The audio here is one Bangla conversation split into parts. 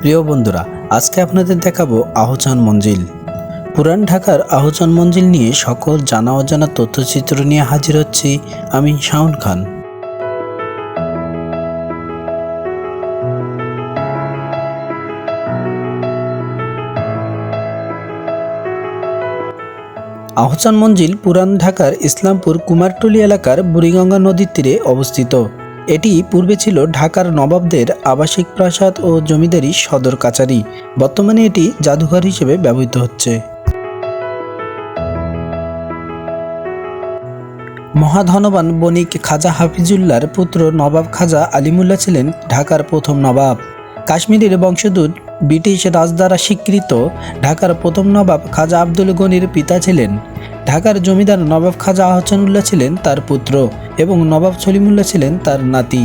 প্রিয় বন্ধুরা, আজকে আপনাদের দেখাবো আহচান মঞ্জিল। পুরান ঢাকার আহচান মঞ্জিল নিয়ে সকল জানা অজানা তথ্যচিত্র নিয়ে হাজির হচ্ছি আমি শাওন খান। আহচান মঞ্জিল পুরান ঢাকার ইসলামপুর কুমারটুলি এলাকার বুড়িগঙ্গা নদীর তীরে অবস্থিত। এটি পূর্বে ছিল ঢাকার নবাবদের আবাসিক প্রাসাদ ও জমিদারি সদর কাচারি বর্তমানে এটি জাদুঘর হিসেবে ব্যবহৃত হচ্ছে। মহাধনবান বণিক খাজা হাফিজুল্লার পুত্র নবাব খাজা আলিমুল্লাহ ছিলেন ঢাকার প্রথম নবাব। কাশ্মীরের বংশদূত ব্রিটিশ রাজ দ্বারা স্বীকৃত ঢাকার প্রথম নবাব খাজা আব্দুল গনির পিতা ছিলেন। ঢাকার জমিদার নবাব খাজা আহসানুল্লাহ ছিলেন তার পুত্র এবং নবাব সলিমুল্লাহ ছিলেন তার নাতি।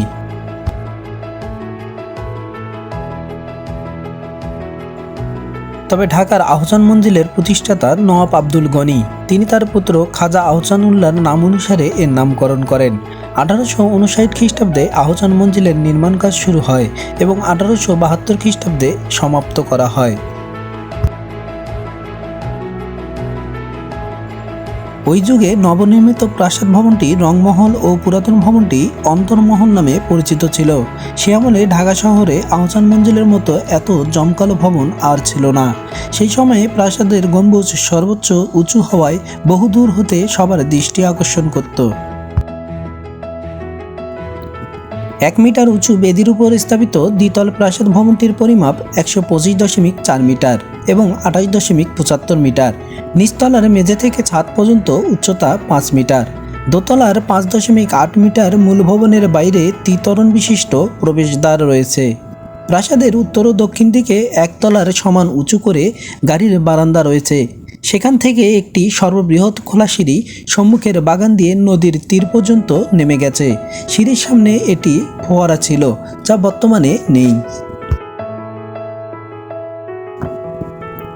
তবে ঢাকার আহসান মঞ্জিলের প্রতিষ্ঠাতা নওয়াব আব্দুল গনি, তিনি তার পুত্র খাজা আহসানুল্লাহর নাম অনুসারে এর নামকরণ করেন। আঠারোশো উনষাট খ্রিস্টাব্দে আহসান মঞ্জিলের নির্মাণ কাজ শুরু হয় এবং আঠারোশো বাহাত্তর খ্রিস্টাব্দে সমাপ্ত করা হয়। ওই যুগে নবনির্মিত প্রাসাদ ভবনটি রংমহল ও পুরাতন ভবনটি অন্তর্মহল নামে পরিচিত ছিল। সে আমলে ঢাকা শহরে আহসান মঞ্জিলের মতো এত জমকালো ভবন আর ছিল না। সেই সময়ে প্রাসাদের গম্বুজ সর্বোচ্চ উঁচু হওয়ায় বহুদূর হতে সবার দৃষ্টি আকর্ষণ করত। এক মিটার উঁচু বেদির উপর স্থাপিত দ্বিতল প্রাসাদ ভবনটির পরিমাপ একশো পঁচিশ দশমিক চার মিটার এবং আঠাশ দশমিক পঁচাত্তর মিটার। নিচতলার মেঝে থেকে ছাদ পর্যন্ত উচ্চতা পাঁচ মিটার। দোতলার পাঁচ দশমিক আট মিটার মূল ভবনের বাইরে ত্রিতরণ বিশিষ্ট প্রবেশদ্বার রয়েছে। প্রাসাদের উত্তর ও দক্ষিণ দিকে একতলার সমান উঁচু করে গাড়ির বারান্দা রয়েছে। সেখান থেকে একটি সর্ববৃহৎ খোলা সিঁড়ি সম্মুখের বাগান দিয়ে নদীর তীর পর্যন্ত নেমে গেছে। সিঁড়ির সামনে এটি ফোয়ারা ছিল, যা বর্তমানে নেই।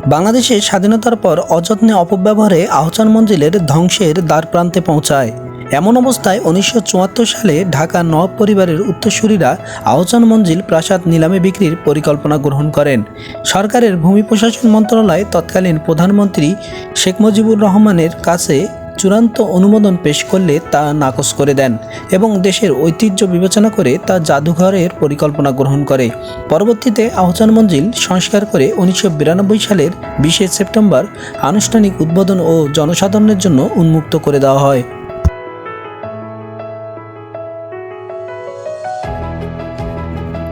বাংলাদেশের স্বাধীনতার পর অযত্নে অপব্যবহারে আহচান মঞ্জিলের ধ্বংসের দ্বার প্রান্তে পৌঁছায়। এমন অবস্থায় উনিশশো চুয়াত্তর সালে ঢাকা নব পরিবারের উত্তরসূরিরা আহসান মঞ্জিল প্রাসাদ নিলামে বিক্রির পরিকল্পনা গ্রহণ করেন। সরকারের ভূমি প্রশাসন মন্ত্রণালয় তৎকালীন প্রধানমন্ত্রী শেখ মুজিবুর রহমানের কাছে চূড়ান্ত অনুমোদন পেশ করলে তা নাকচ করে দেন এবং দেশের ঐতিহ্য বিবেচনা করে তা জাদুঘরের পরিকল্পনা গ্রহণ করে। পরবর্তীতে আহসান মঞ্জিল সংস্কার করে উনিশশো বিরানব্বই সালের বিশে সেপ্টেম্বর আনুষ্ঠানিক উদ্বোধন ও জনসাধারণের জন্য উন্মুক্ত করে দেওয়া হয়।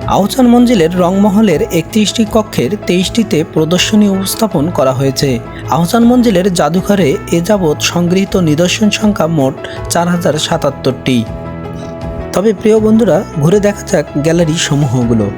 আহসান মঞ্জিলের রংমহলের একত্রিশটি কক্ষের তেইশটিতে প্রদর্শনী উপস্থাপন করা হয়েছে। আহসান মঞ্জিলের জাদুঘরে এ যাবৎ সংগৃহীত নিদর্শন সংখ্যা মোট চার হাজার সাতাত্তরটি। তবে প্রিয় বন্ধুরা, ঘুরে দেখা যাক গ্যালারি সমূহগুলো।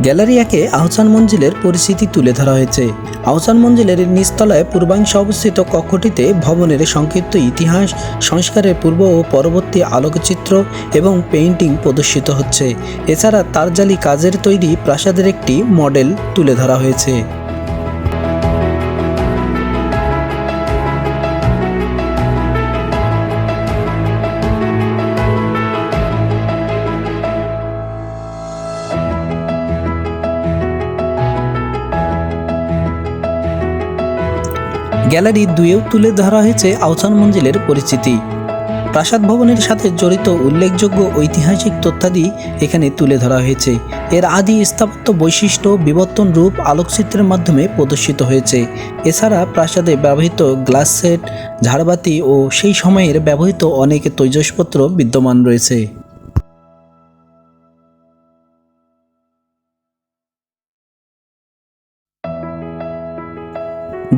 গ্যালারি একে আহসান মঞ্জিলের পরিস্থিতি তুলে ধরা হয়েছে। আহসান মঞ্জিলের নিচতলায় পূর্বাংশে অবস্থিত কক্ষটিতে ভবনের সংক্ষিপ্ত ইতিহাস, সংস্কারের পূর্ব ও পরবর্তী আলোকচিত্র এবং পেইন্টিং প্রদর্শিত হচ্ছে। এছাড়া তারজালি কাজের তৈরি প্রাসাদের একটি মডেল তুলে ধরা হয়েছে। গ্যালারি দুয়েও তুলে ধরা হয়েছে আহসান মঞ্জিলের পরিচিতি। প্রাসাদ ভবনের সাথে জড়িত উল্লেখযোগ্য ঐতিহাসিক তথ্যাদি এখানে তুলে ধরা হয়েছে। এর আদি স্থাপত্য বৈশিষ্ট্য বিবর্তন রূপ আলোকচিত্রের মাধ্যমে প্রদর্শিত হয়েছে। এছাড়া প্রাসাদে ব্যবহৃত গ্লাস সেট, ঝাড়বাতি ও সেই সময়ের ব্যবহৃত অনেক তৈজসপত্র বিদ্যমান রয়েছে।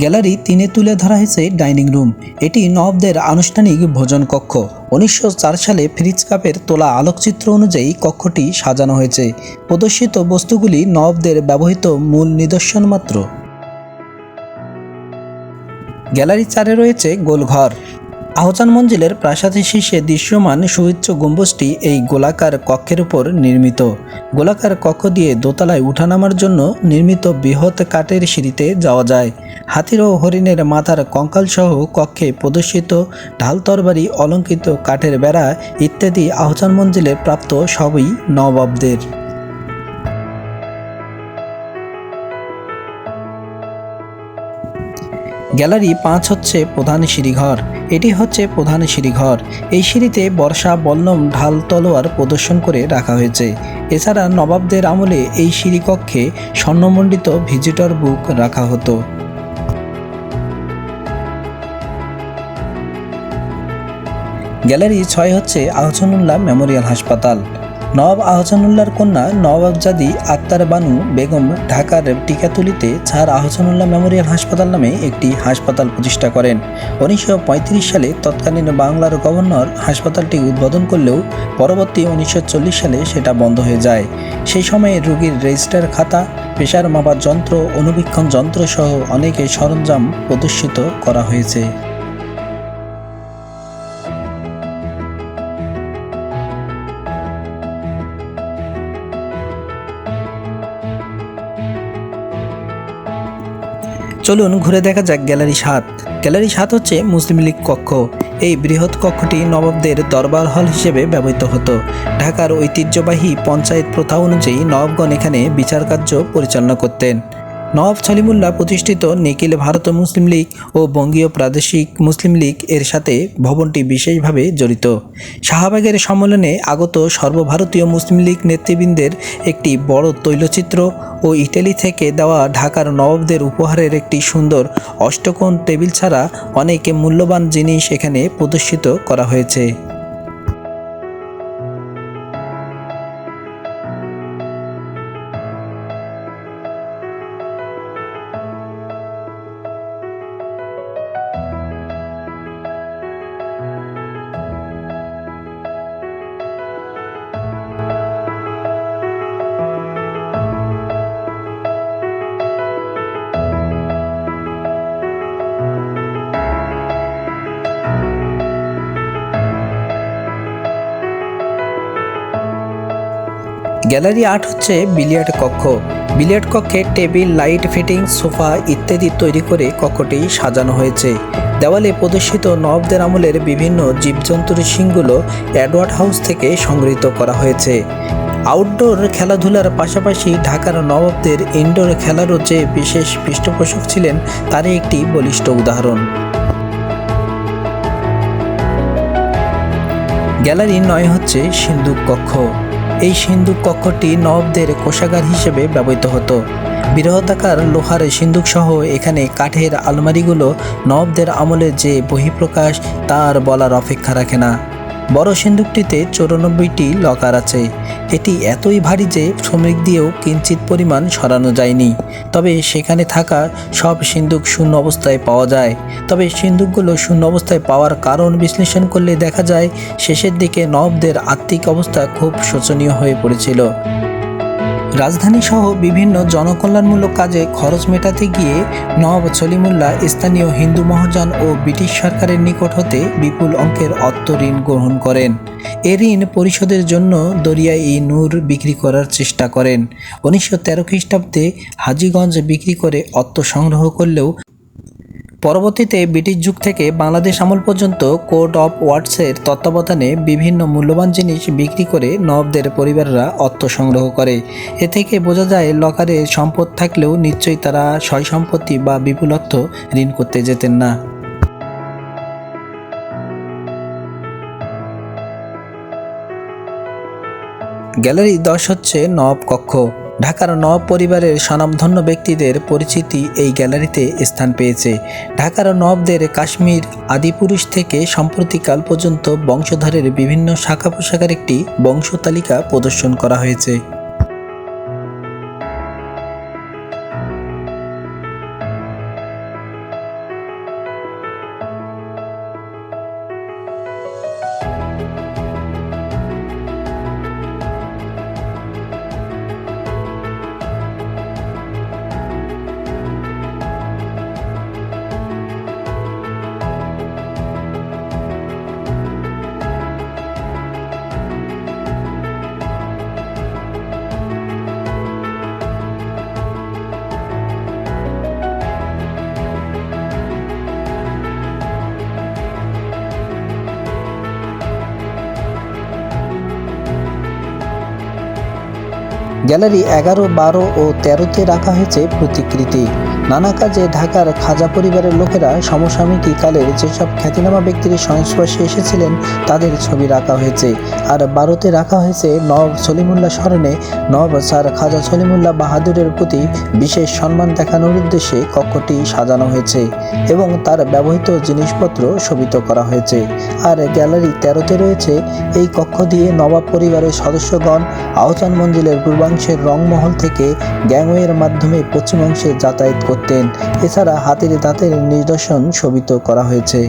গ্যালারি তিনে তুলে ধরা হয়েছে ডাইনিং রুম। এটি নবদের আনুষ্ঠানিক ভোজন কক্ষ। উনিশশো চার সালে ফ্রিজ কাপের তোলা আলোকচিত্র অনুযায়ী কক্ষটি সাজানো হয়েছে। প্রদর্শিত বস্তুগুলি নবদের ব্যবহৃত মূল নিদর্শন মাত্র। গ্যালারি চারে রয়েছে গোলঘর। আহসান মঞ্জিলের প্রাসাদের শীর্ষে দৃশ্যমান সুউচ্চ গম্বুজটি এই গোলাকার কক্ষের উপর নির্মিত। গোলাকার কক্ষ দিয়ে দোতলায় উঠানামার জন্য নির্মিত বৃহৎ কাঠের সিঁড়িতে যাওয়া যায়। হাতির ও হরিণের মাথার কঙ্কালসহ কক্ষে প্রদর্শিত ঢাল তরবারি অলঙ্কৃত কাঠের বেড়া ইত্যাদি আহচান মঞ্জিলে প্রাপ্ত সবই নবাবদের। গ্যালারি পাঁচ হচ্ছে প্রধান সিঁড়িঘর। এটি হচ্ছে প্রধান সিঁড়িঘর। এই সিঁড়িতে বর্ষা, বল্লম, ঢাল, তলোয়ার প্রদর্শন করে রাখা হয়েছে। এছাড়া নবাবদের আমলে এই সিঁড়িকক্ষে স্বর্ণমণ্ডিত ভিজিটর বুক রাখা হতো। গ্যালারি ছয় হচ্ছে আহসানুল্লাহ মেমোরিয়াল হাসপাতাল। নবাব আহসানুল্লাহর কন্যা নবাবজাদি আক্তার বানু বেগম ঢাকার টিকাতুলিতে ছাড় আহসানুল্লাহ মেমোরিয়াল হাসপাতাল নামে একটি হাসপাতাল প্রতিষ্ঠা করেন। উনিশশো পঁয়ত্রিশ সালে তৎকালীন বাংলার গভর্নর হাসপাতালটি উদ্বোধন করলেও পরবর্তী উনিশশো চল্লিশ সালে সেটা বন্ধ হয়ে যায়। সেই সময়ে রোগীর রেজিস্টার খাতা প্রেশার মাপার যন্ত্র, অনুবীক্ষণ যন্ত্র সহ অনেকে সরঞ্জাম প্রদর্শিত করা হয়েছে। চলুন ঘুরে দেখা যাক গ্যালারি সাত। গ্যালারি সাত হচ্ছে মুসলিম লীগ কক্ষ। এই বৃহৎ কক্ষটি নবাবদের দরবার হল হিসেবে ব্যবহৃত হতো। ঢাকার ঐতিহ্যবাহী পঞ্চায়েত প্রথা অনুযায়ী নবাবগণ এখানে বিচার কার্য পরিচালনা করতেন। নবাব সলিমুল্লাহ প্রতিষ্ঠিত নিখিল ভারত মুসলিম লীগ ও বঙ্গীয় প্রাদেশিক মুসলিম লীগ এর সাথে ভবনটি বিশেষভাবে জড়িত। শাহবাগের সম্মেলনে আগত সর্বভারতীয় মুসলিম লীগ নেতৃবৃন্দের একটি বড় তৈলচিত্র ও ইটালি থেকে দেওয়া ঢাকার নবাবদের উপহারের একটি সুন্দর অষ্টকোণ টেবিল ছাড়া অনেক মূল্যবান জিনিস এখানে প্রদর্শিত করা হয়েছে। গ্যালারি আট হচ্ছে বিলিয়ার্ড কক্ষ। বিলিয়ার্ড কক্ষে টেবিল, লাইট, ফিটিং, সোফা ইত্যাদি তৈরি করে কক্ষটি সাজানো হয়েছে। দেওয়ালে প্রদর্শিত নবাবদের আমলের বিভিন্ন জীবজন্তুর শিংগুলো অ্যাডওয়ার্ড হাউস থেকে সংগৃহীত করা হয়েছে। আউটডোর খেলাধুলার পাশাপাশি ঢাকার নবাবদের ইনডোর খেলারও যে বিশেষ পৃষ্ঠপোষক ছিলেন, তারই একটি বলিষ্ঠ উদাহরণ। গ্যালারি নয় হচ্ছে সিন্ধুক কক্ষ। এই সিন্ধুক কক্ষটি নবদের কোষাগার হিসেবে ব্যবহৃত হতো। বৃহদাকার লোহার সিন্ধুক সহ এখানে কাঠের আলমারিগুলো নবদের আমলের যে বহিঃপ্রকাশ, তার বলার অপেক্ষা রাখে না। বড় সিন্ধুকটিতে চৌরানব্বইটি লকার আছে। এটি এতই ভারী যে শ্রমিক দিয়েও কিঞ্চিত পরিমাণ সরানো যায়নি। তবে সেখানে থাকা সব সিন্ধুক শূন্য অবস্থায় পাওয়া যায়। তবে সিন্ধুকগুলো শূন্য অবস্থায় পাওয়ার কারণ বিশ্লেষণ করলে দেখা যায়, শেষের দিকে নবদের আত্মিক অবস্থা খুব শোচনীয় হয়ে পড়েছিল। রাজধানী সহ বিভিন্ন জনকল্যাণমূলক কাজে খরচ মেটাতে গিয়ে নবাব সলিমুল্লাহ স্থানীয় হিন্দু মহাজন ও ব্রিটিশ সরকারের নিকট হতে বিপুল অঙ্কের অর্থ ঋণ গ্রহণ করেন। এ ঋণ পরিশোধের জন্য দরিয়া ই নূর বিক্রি করার চেষ্টা করেন। উনিশশো তেরো খ্রিস্টাব্দে হাজিগঞ্জ বিক্রি করে অর্থ সংগ্রহ করলেও পরবর্তীতে ব্রিটিশ যুগ থেকে বাংলাদেশ আমল পর্যন্ত কোর্ট অফ ওয়ার্ডসের তত্ত্বাবধানে বিভিন্ন মূল্যবান জিনিস বিক্রি করে নবাবদের পরিবাররা অর্থ সংগ্রহ করে। এ থেকে বোঝা যায়, লকারে সম্পদ থাকলেও নিশ্চয়ই তারা সয় সম্পত্তি বা বিপুল অর্থ ঋণ করতে যেতেন না। গ্যালারি দশ হচ্ছে নব কক্ষ। ঢাকার নব পরিবারের স্বনামধন্য ব্যক্তিদের পরিচিতি এই গ্যালারিতে স্থান পেয়েছে। ঢাকার নবদের কাশ্মীর আদিপুরুষ থেকে সম্প্রতিকাল পর্যন্ত বংশধরের বিভিন্ন শাখা পোশাকের একটি বংশ তালিকা প্রদর্শন করা হয়েছে। গ্যালারি এগারো বারো ও তেরোতে রাখা হয়েছে প্রতিকৃতি। নানা কাজে ঢাকার খাজা পরিবারের লোকেরা সমসাময়িকী কালের যেসব খ্যাতিনামা ব্যক্তির সংস্পর্শে এসেছিলেন, তাদের ছবি রাখা হয়েছে। আর বারোতে রাখা হয়েছে নব সলিমুল্লাহ স্মরণে, নব স্যার খাজা সলিমুল্লাহ বাহাদুরের প্রতি বিশেষ সম্মান দেখানোর উদ্দেশ্যে কক্ষটি সাজানো হয়েছে এবং তার ব্যবহৃত জিনিসপত্র শোভিত করা হয়েছে। আর গ্যালারি তেরোতে রয়েছে, এই কক্ষ দিয়ে নবাব পরিবারের সদস্যগণ আহসান মঞ্জিলের পূর্বাংশের রংমহল থেকে গ্যাংওয়ের মাধ্যমে পশ্চিমাংশে যাতায়াত করতেন। এছাড়া হাতের দাঁতের নিদর্শন শোভিত করা হয়েছে।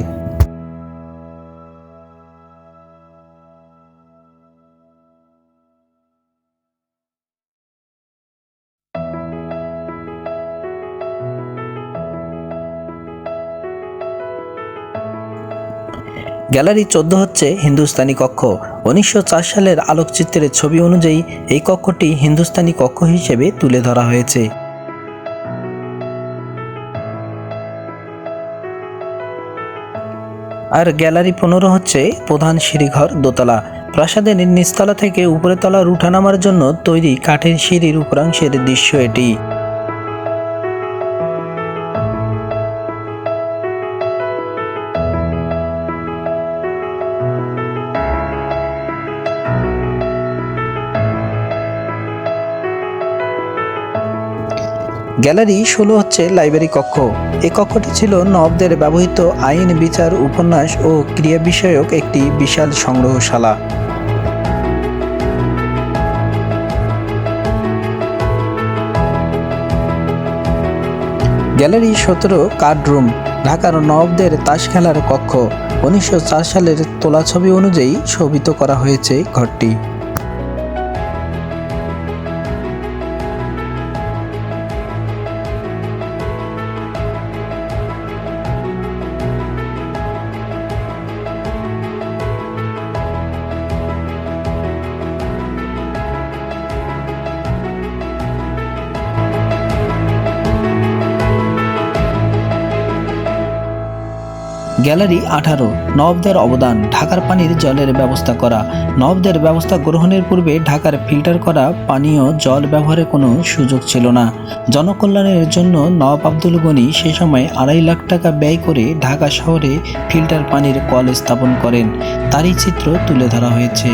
গ্যালারি চোদ্দ হচ্ছে হিন্দুস্তানি কক্ষ। উনিশশো চার সালের আলোকচিত্রের ছবি অনুযায়ী এই কক্ষটি হিন্দুস্তানি কক্ষ হিসেবে তুলে ধরা হয়েছে। আর গ্যালারি পনেরো হচ্ছে প্রধান সিঁড়িঘর, দোতলা। প্রাসাদের নিচতলা থেকে উপরের তলার উঠানামার জন্য তৈরি কাঠের সিঁড়ির উপরাংশের দৃশ্য এটি। গ্যালারি ষোলো হচ্ছে লাইব্রেরি কক্ষ। এই কক্ষটি ছিল নবদের ব্যবহৃত আইন, বিচার, উপন্যাস ও ক্রিয়া বিষয়ক একটি বিশাল সংগ্রহশালা। গ্যালারি সতেরো, কার্ড রুম, ঢাকার নবদের তাস খেলার কক্ষ। উনিশশো চার সালের তোলা ছবি অনুযায়ী শোভিত করা হয়েছে ঘরটি। গ্যালারি আঠারো নবদের অবদান, ঢাকার পানির জলের ব্যবস্থা করা। নবদের ব্যবস্থা গ্রহণের পূর্বে ঢাকার ফিল্টার করা পানীয় জল ব্যবহারের কোনো সুযোগ ছিল না। জনকল্যাণের জন্য নব আব্দুল গনি সে সময় আড়াই লাখ টাকা ব্যয় করে ঢাকা শহরে ফিল্টার পানির কল স্থাপন করেন। তারই চিত্র তুলে ধরা হয়েছে।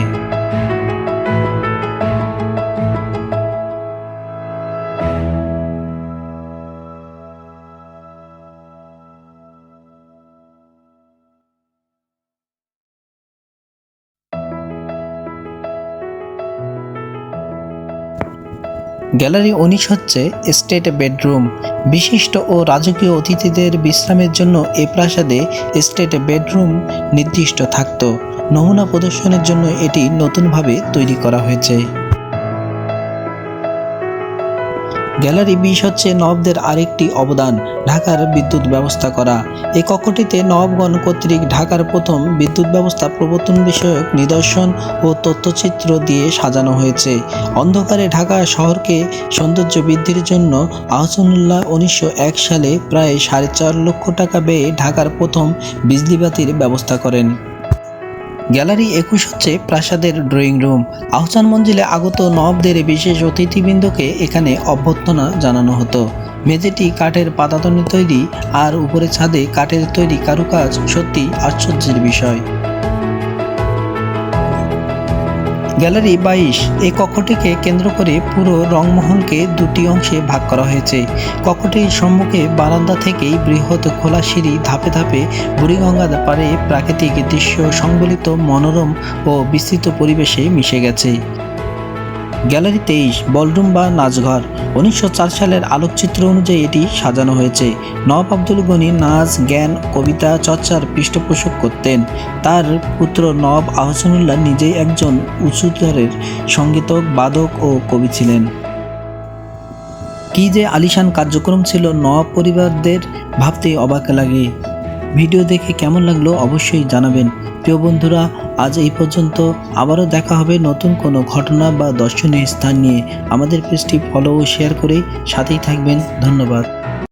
গ্যালারি উনিশ হচ্ছে স্টেট বেডরুম। বিশিষ্ট ও রাজকীয় অতিথিদের বিশ্রামের জন্য এ প্রাসাদে স্টেট বেডরুম নির্দিষ্ট থাকত। নমুনা প্রদর্শনের জন্য এটি নতুনভাবে তৈরি করা হয়েছে। গ্যালারি বিশ হচ্ছে নবাবদের আরেকটি অবদান, ঢাকার বিদ্যুৎ ব্যবস্থা করা। এই কক্ষটিতে নবাবগণ কর্তৃক ঢাকার প্রথম বিদ্যুৎ ব্যবস্থা প্রবর্তন বিষয়ক নিদর্শন ও তথ্যচিত্র দিয়ে সাজানো হয়েছে। অন্ধকারে ঢাকা শহরকে সৌন্দর্য বৃদ্ধির জন্য আহসানুল্লাহ উনিশশো এক সালে প্রায় সাড়ে চার লক্ষ টাকা ব্যয়ে ঢাকার প্রথম বিজলিবাতির ব্যবস্থা করেন। গ্যালারি একুশ হচ্ছে প্রাসাদের ড্রয়িং রুম। আহসান মঞ্জিলে আগত নবদের বিশেষ অতিথিবৃন্দকে এখানে অভ্যর্থনা জানানো হতো। মেঝেটি কাঠের পাতাতনে তৈরি, আর উপরে ছাদে কাঠের তৈরি কারুকাজ সত্যি আশ্চর্যের বিষয়। গ্যালারি বাইশ এই কক্ষটিকে কেন্দ্র করে পুরো রংমহলকে দুটি অংশে ভাগ করা হয়েছে। কক্ষটির সম্মুখে বারান্দা থেকেই বৃহৎ খোলা সিঁড়ি ধাপে ধাপে বুড়িগঙ্গার পারে প্রাকৃতিক দৃশ্য সংবলিত মনোরম ও বিস্তৃত পরিবেশে মিশে গেছে। গ্যালারি তেইশ, বলরুম বা নাচঘর। উনিশশো চার সালের আলোকচিত্র অনুযায়ী এটি সাজানো হয়েছে। নবাব আব্দুল গনি নাচ, জ্ঞান, কবিতা, চর্চার পৃষ্ঠপোষক করতেন। তার পুত্র নবাব আহসানুল্লাহ নিজেই একজন উঁচুতরের সঙ্গীতক বাদক ও কবি ছিলেন। কি যে আলিশান কার্যক্রম ছিল নব পরিবারদের ভাবতে অবাক লাগে। ভিডিও দেখে কেমন লাগল অবশ্যই জানাবেন। প্রিয় বন্ধুরা আজ এই পর্যন্ত আবারও দেখা হবে নতুন কোনো ঘটনা বা দর্শনীয় স্থান নিয়ে। আমাদের পেজটি ফলো ও শেয়ার করে সাথেই থাকবেন। ধন্যবাদ।